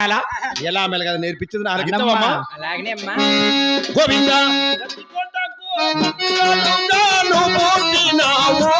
అలా? ఎలా మెలగద నేర్పించింది నాకు ఇచ్చావమ్మా అలాగనే అమ్మా. గోవింద. పుట్టినావు.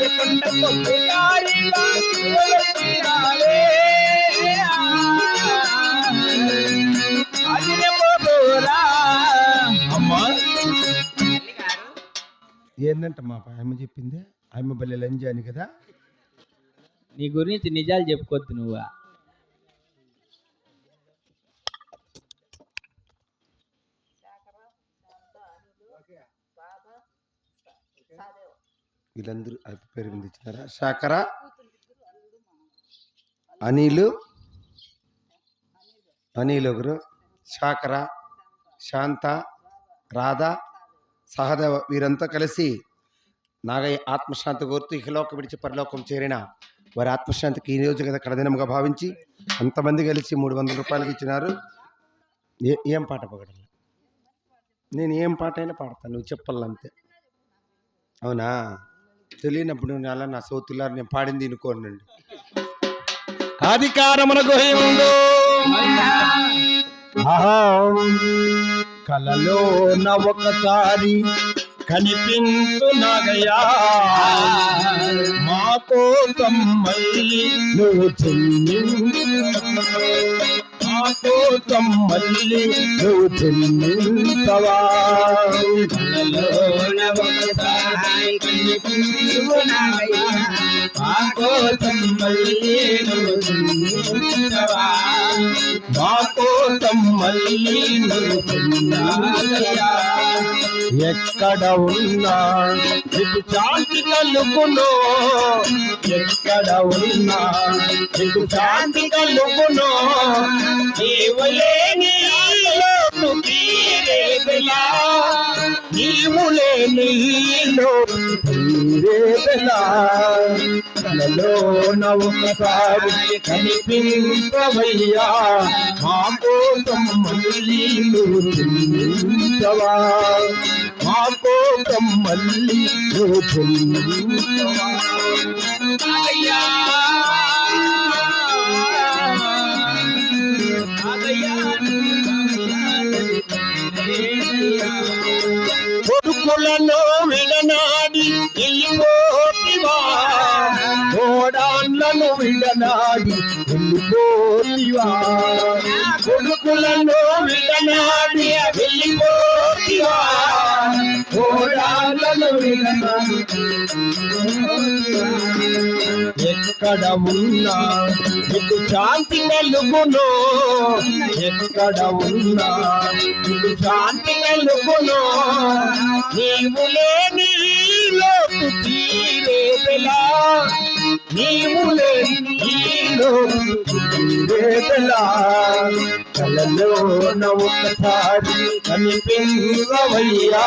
తిరుపతి ఏందంట మా ఆమె చెప్పింది? ఆమె బల్లె లంజాని అని కదా? నీ గురించి నిజాలు చెప్పుకోవద్దు నువ్వు? వీళ్ళందరూ అది పేరు మీద ఇచ్చినారా శాకర అనిలు? అనిల్ ఒకరు. శాకర శాంత. రాధ. సహదేవ వీరంతా కలిసి నాగయ్య ఆత్మశాంతి కోరుతూ ఇహలోకం విడిచి పరలోకం చేరిన వారి ఆత్మశాంతికి ఈ రోజు కదా కడదినముగా భావించి అంతమంది కలిసి మూడు వందల రూపాయలకి ఇచ్చినారు. ఏ ఏం పాట పగడాలి నేను ఏం పాట అయినా పాడతాను నువ్వు చెప్పాలంతే. అవునా? తెలియనప్పుడు నేను అలా నా సోతులారు నేను పాడింది ఇనుకోనండి అధికారమున గుహయుండు కలలో ఒకసారి కనిపించు నాగయ్యా. మా కోసం మళ్ళీ నువ్వు చెల్లించు మా కోసం మళ్ళీ నువ్వు చెల్లించవా కోసం మళ్ళీ నువ్వు చింతించవా. మా కోసం మళ్ళీ నువ్వు ఎక్కడ ఉన్నా నీకు శాంతి కలుగును? ఎక్కడ ఉన్నా నీకు శాంతి కలుగును? నీవు లేని ఈ లోటు తీరేదెలా నీవు లేని కనిపించవయ్యా మా కోసం మళ్ళీ చెల్లించవా మా కోసం మళ్ళీ చెల్లించవా కొడుకులను విడనాడి ఇల్లు కోడాన్లను విడనాడి వెళ్ళిపోతివా. కొడుకులను విడనాడి వెళ్ళిపోతివా. కోడాన్లను విడనాడి ఎక్కడ ఉన్నా నీకు శాంతి కలుగును. ఎక్కడ ఉన్నా నీకు శాంతి కలుగును. నీవు లేని ఈ లోటు నీవు లేని కలలోన ఒకసారి కనిపించవయ్యా.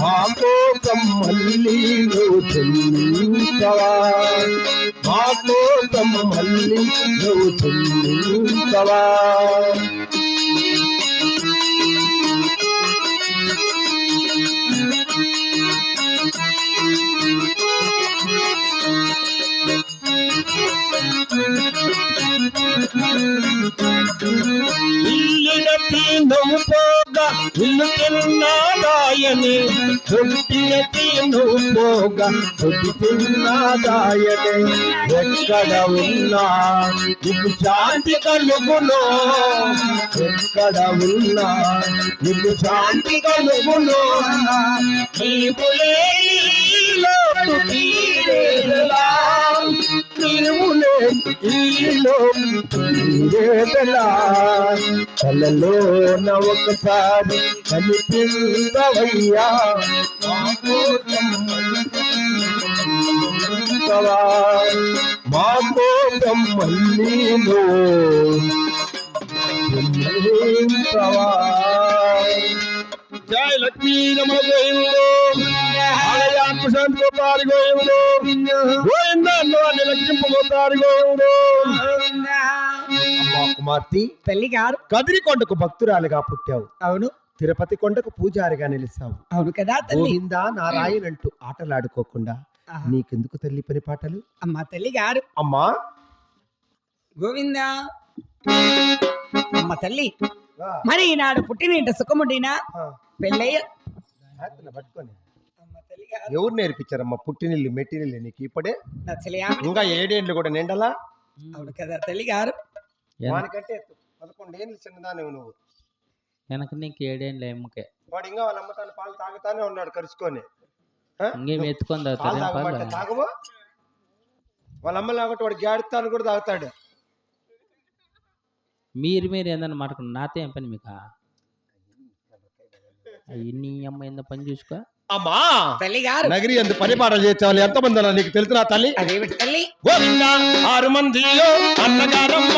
మా కోసం మళ్ళీ నువ్వు చెల్లించవా. మా కోసం మళ్ళీ నువ్వు చెల్లించవా. తీను పోగా ఇల్లు తిన్నాదాయని. తొట్టినతి నువ్వు పోగా తొట్టి తిన్నాదాయని. ఎక్కడ ఉన్నా నీకు శాంతి కలుగులో ఎక్కడ ఉన్నా నీకు శాంతి కలుగులో నీవు లేని ఈ లోటు నీవు లేని ఒకసారి కనిపించవయ్యా. మా కోసం కనిపించవా? మా మళ్ళీ లక్ష్మీ నమ గోవిందో కుమార్తె. తల్లి గారు కదిరికొండకు భక్తురాలిగా పుట్టావు. అవును. తిరుపతి కొండకు పూజారిగా నిలిచావు. అవును కదా తల్లి. గోవింద నారాయణ అంటూ ఆటలాడుకోకుండా. నీకెందుకు తల్లి పని పాటలు? అమ్మ తల్లి గారు. అమ్మా. గోవింద. అమ్మ తల్లి. మరి ఈనాడు పుట్టినింట సుఖముడినా? పెళ్ళయ్య. పట్టుకొని. ఎవరు నేర్పించారమ్మా పుట్టినిల్లు మెట్టినిల్లు నీకు ఇప్పుడే? ఇంకా ఏడేండ్లు కూడా నిండలా? అవును కదా తల్లి గారు. వానికంటే పదకొండేళ్ళు చిన్నదానే నువ్వు. వెనక నీకు ఏడేండ్ల ఎమ్మకే వాడు ఇంకా వాళ్ళ అమ్మతాను పాలు తాగుతానే ఉన్నాడు కరుచుకొని? ఇంకేం ఎత్తుకొని తాగమంటే తాగవు? వాళ్ళ అమ్మ లేకపోతే వాడు గాడితాను కూడా తాగుతాడు. మీరు మీరు ఏందని మాట్లాడుకున్నారు నాతో ఏం పని మీకు? అయ్యి నీ అమ్మ ఏందో పని చూసుకో. అమ్మా! తల్లి గారు. నగరి అందు పని పాటలు చేసేవాళ్ళు ఎంత మంది ఉన్నారు నీకు తెలుసు తల్లి? అదేమిటి తల్లి? గోవింద ఆరు మంది అన్నగారమ్మ.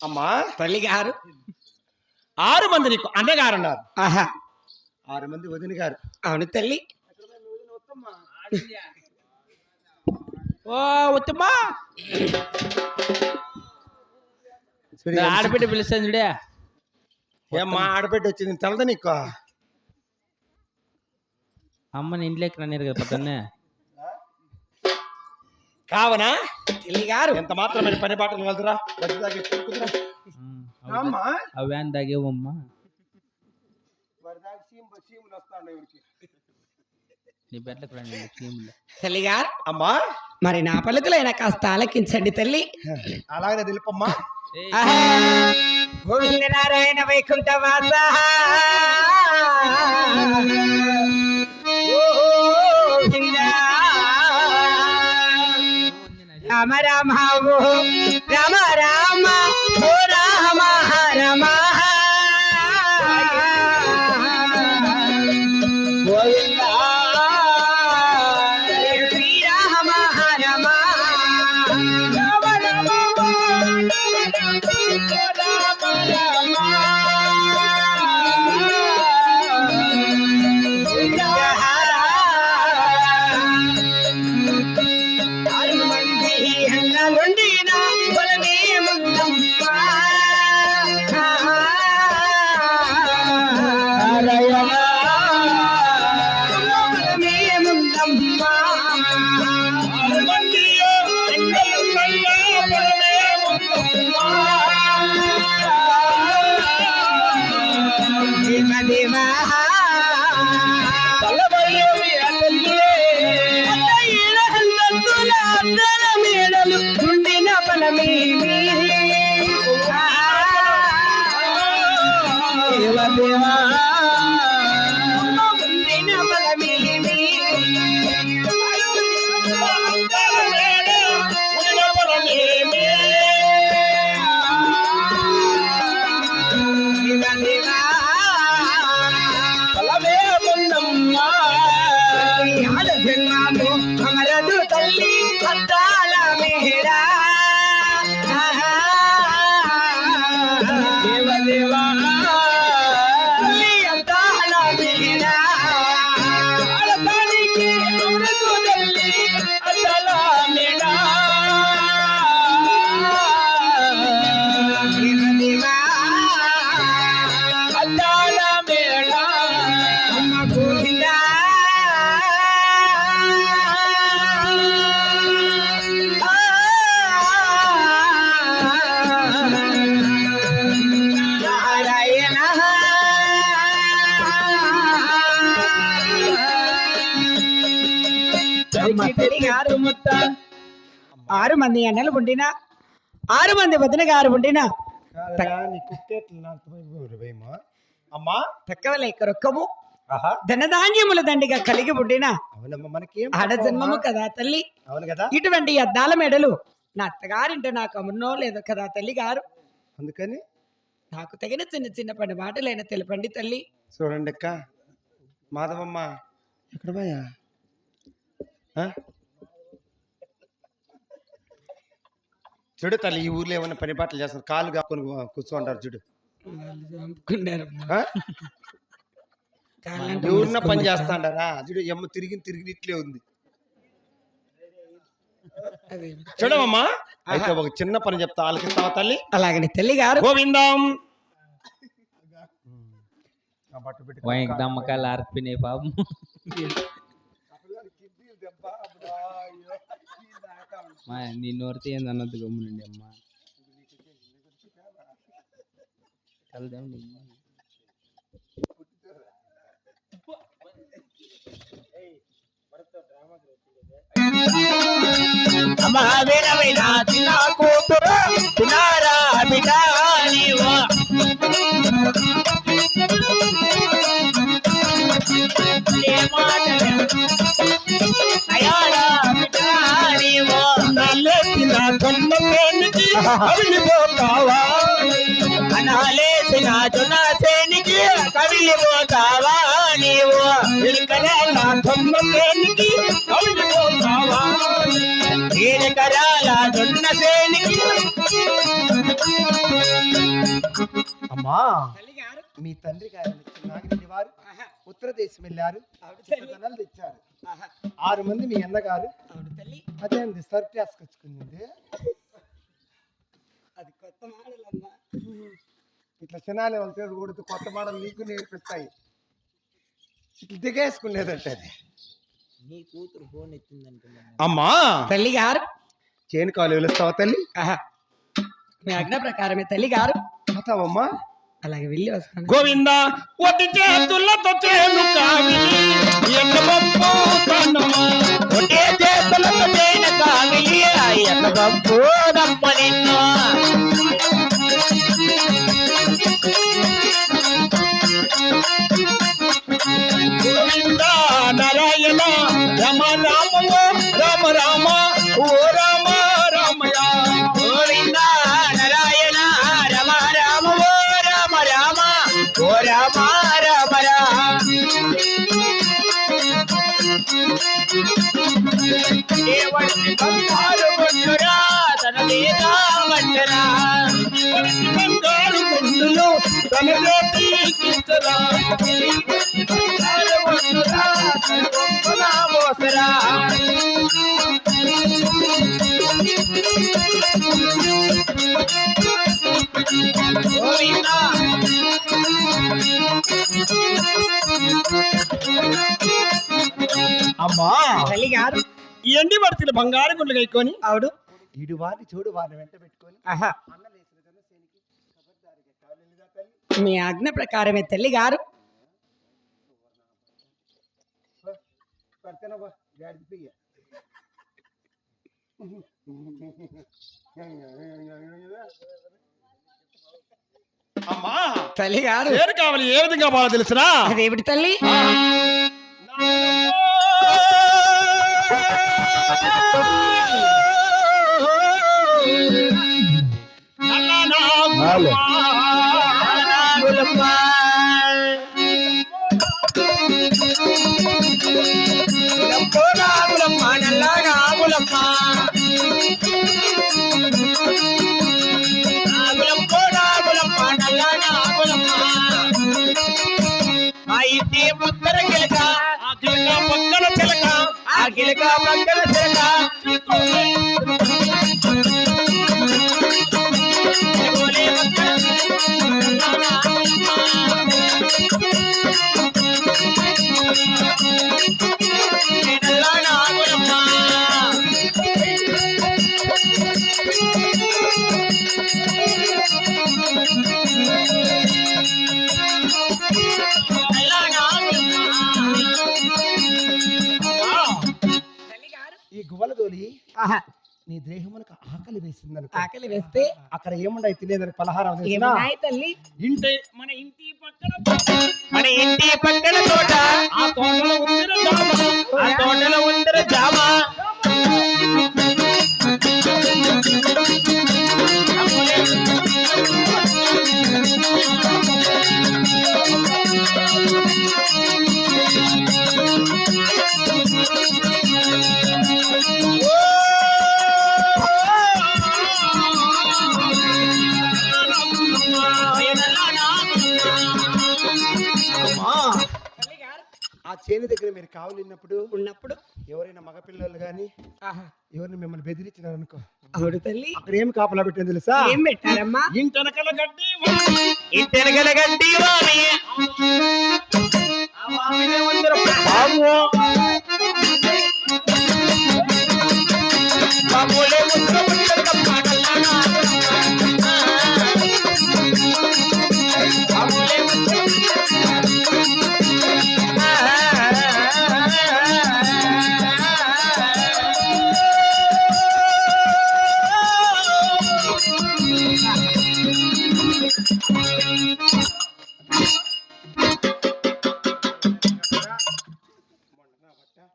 అమ్మా. తల్లి గారు ఆరు మంది నీకు అన్నగారు అన్నారు ఆహా. ఆరు మంది వదిన గారు. అవును తల్లి. ఓ ఉత్తమా. చూడు ఏం ఆడబిడ్డ పిలుస్తాను చూడే. ఏమ్మా ఆడపెట్టి వచ్చింది తెలదా నీకు? అమ్మని ఇంట్లోకి రానిరు కదా పొద్దున్నే. కావనా? తల్లి గారు. ఎంత మాత్రమే పని పాటలు వెళ్తురా వ్యాన్ తాగేవమ్మా. నీ బెడ్లకు రండి చీములు తల్లి గారు అమ్మా. మరి నా పలుకులైనా కాస్త ఆలకించండి తల్లి. అలాగనే తెలుపమ్మా. గోవింద నారాయణ వైకుంఠ రామ రామ ఓ రామ రామ ఓ రామ రమ అమరదు ఆరు మంది అన్నలు ఉండినా? ఆరు మంది వదిన గారు ఉండినా. అమ్మా? తక్కువ లేక రొక్కము ధనధాన్యముల దండిగా కలిగి ఉండినా? అవునమ్మా మనకేం ఆడ జన్మము కదా తల్లి. అవును కదా? ఇటువంటి అద్దాల మెడలు నా అత్తగారింటే నాకు అమ్మునో లేదో కదా తల్లి గారు. అందుకని? నాకు తగిన చిన్న చిన్న పని మాటలైన తెలపండి తల్లి. చూడండి అక్క మాధవమ్మ ఎక్కడ పోయా ఆ? చూడు తల్లి ఈ ఊర్లో ఏమైనా పని పాటలు చేస్తారు కాళ్ళు కాపుకొని కూర్చోంటారు చూడు. ఆ? ఎవరిన పని చేస్తాండారా? చూడు ఎమ్మ తిరిగి తిరిగి ఇట్లే ఉంది. చూడమ్మా. అయితే ఒక చిన్న పని చెప్తా. ఆలకిస్తావా తల్లి? అలాగని తల్లి గారు. గోవిందం. వాయికి దమ్మకాయలు ఆర్పినాయి పాపం. మా నీ నోరితే ఏంది అన్నది గమ్మునండి అమ్మ. అమ్మా. కలదండి మహావీరమైన చిన్న కూతురు తినారా అనాలేసిన నీవు అమ్మా మీ తండ్రి గారు నాగిరెడ్డి వారు ఉత్తర దేశం వెళ్ళారు. చిన్నదనాలు తెచ్చారు. ఆరు మంది మీ అన్నగారు అదేంది సర్ట్ వేసుకొచ్చుకుంది అది కొత్త మోడల్ అమ్మా ఇట్లా చిన్నాలు వెళ్తే కొడుతూ కొత్త మోడల్ నీకు నేర్పిస్తాయి. ఇట్లా దిగేసుకునేదంటే అది. నీ కూతురు ఫోన్ ఎత్తిందంటున్నా అమ్మా! తల్లి గారు. చేను కాలు వెలుస్తావా తల్లి? ఆహా. మీ ఆజ్ఞ ప్రకారమే తల్లి గారు. పోతావమ్మా అలాగే వెళ్ళి వస్తాను. గోవింద ఒట్టి చేతులతో చేను కావిలి ఎన్న పప్పు. ఒకే చేతులతో ఎండి పడుతున్న బంగారు గుండ్లు కైకొని. ఆవిడు ఇడు వారిని చూడు వారిని వెంట పెట్టుకొని. మీ ఆజ్ఞ ప్రకారమే తల్లి గారు. గాడి అమ్మా! తల్లి గారు. కావాలి? ఏ విధంగా బాగా తెలుసునా అదేమిటి తల్లి? నాగులమ్మ. ఆ గిలక పక్కన చిలక దేహమునకు ఆకలి వేసింది ఆకలి వేస్తే అక్కడ ఏముండయి తినేదానికి పలహారం తల్లి? ఇంటి మన ఇంటి పక్కన మన ఇంటి పక్కన తోట. కావలిన్నప్పుడు ఉన్నప్పుడు ఎవరైనా మగపిల్లలు గాని ఆహా, ఎవరిని మిమ్మల్ని బెదిరించినారు అనుకో అవును తల్లి. అక్కడ ఏం కాపలా పెట్టింది తెలుసా? ఏం పెట్టారమ్మా ఇంటెనకల గడ్డి ఇంటెనకల గడ్డి బాబు.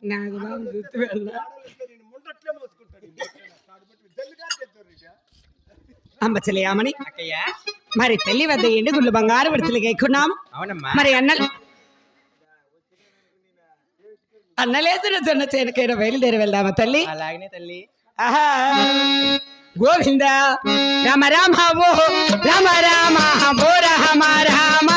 నాకు బాబు గుర్తు వెళ్ళా అంబచలేయామని అక్కయ్య? మరి తల్లి వద్ద ఎండు గుళ్ళు బంగారు విడుదలకి ఎక్కున్నాము అవునమ్మా. మరి అన్నలు అన్నలేసిన జొన్న చేనుకైనా బయలుదేరి వెళ్దామా తల్లి? అలాగనే తల్లి. ఆహా. గోవింద. రామ రామ ఓ రామ రామ. ఓ రామ రామ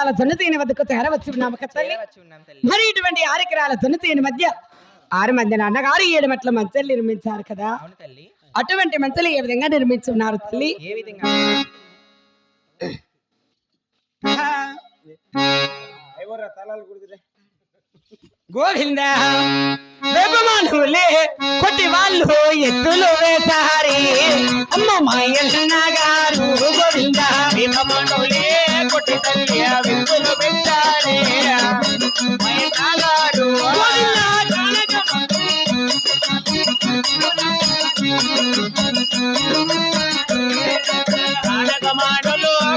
అనలేసి నాలుగు ఎకరాల జొన్న తీని వద్దకు చేరవచ్చు నామక తల్లి. మరి ఇటువంటి ఆరు ఎకరాల జొన్న తీని మధ్య ఆరు మంది నాన్నగారు ఏడు మెట్ల మంచలు నిర్మించారు కదా. అవును తల్లి. అటువంటి మంచలు ఏ విధంగా నిర్మించున్నారు తల్లి? ఏ విధంగా? గోవింద. వేపమానులే కొట్టి వాళ్ళు ఎత్తులు వేసారి అమ్మ మాయన్న గారు గోవింద భీమమనులే కొట్టి తల్లి విప్పులు పెట్టారే.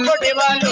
కొట్టి వాళ్ళు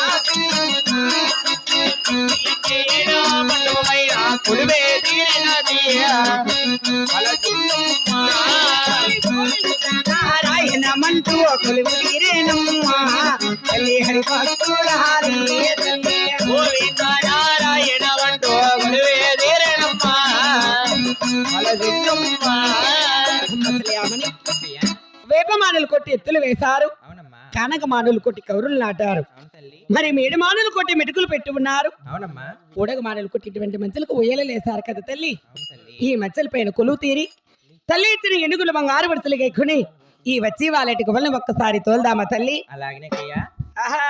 నారాయణ మంటూ కొలువు తీరేనమ్మా తల్లి హరి భక్తులారి తల్లి గోవింద నారాయణ వంటూ కుడివే తీరినమ్మా అసలు ఏమని? వేపమానలు కొట్టి ఎత్తులు వేశారు. అవునమ్మా. కానక మానులు కొట్టి కౌరులు నాటారు. మరి మేడు మానులు కొట్టి మెటుకులు పెట్టి ఉన్నారు. ఊడగ మానులు కొట్టిటువంటి మంచులకు ఉయ్యలేసారు కదా తల్లి. ఈ మచ్చల పైన కొలువు తీరి తల్లి ఇచ్చిన ఎనుగులు బంగారు విడతలకి ఎక్కుని ఈ వచ్చి వాళ్ళటికి వల్ల ఒక్కసారి తోల్దామా తల్లి? అలాగనే ఆహా.